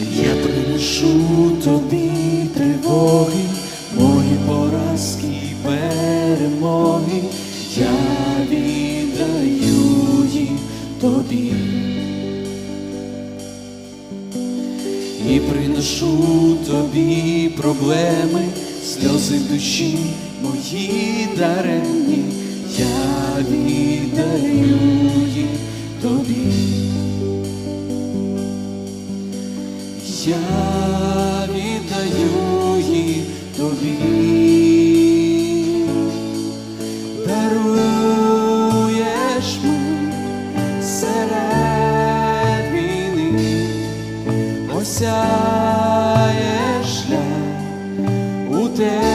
Я приношу тобі тривоги, мої поразки і перемоги, я віддаю їх тобі. І приношу тобі проблеми, сльози душі мої даремні, я віддаю їх тобі. Я віддаю їх тобі. Даруєш ми серед війни, осяєш шлях у темряві,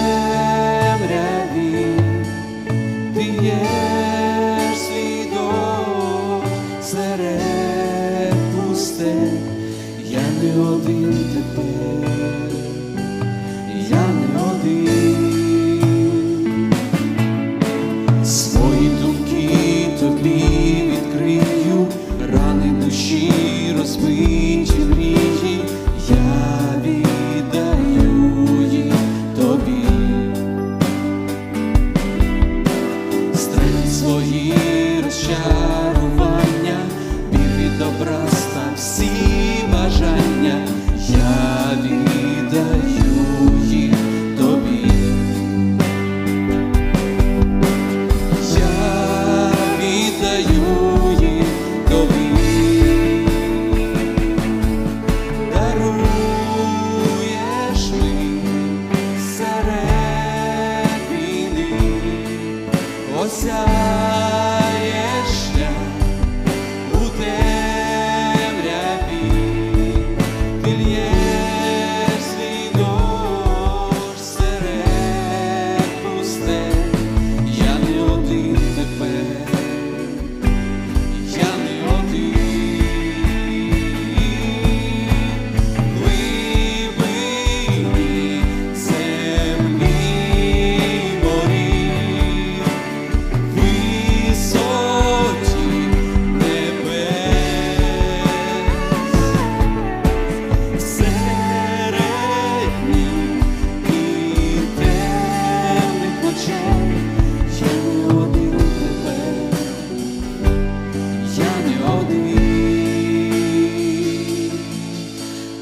я віддаю їх тобі. Я віддаю тобі, даруєш ми серед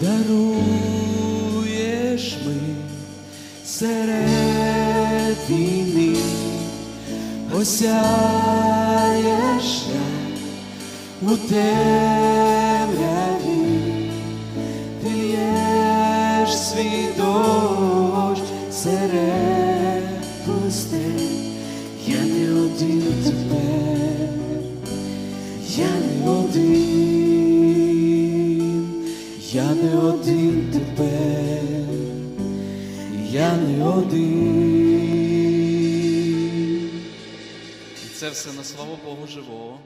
Даруєш ми серед війни, осяєш шлях у темряві, я не один тепер, я не один. І це все на славу Богу живого.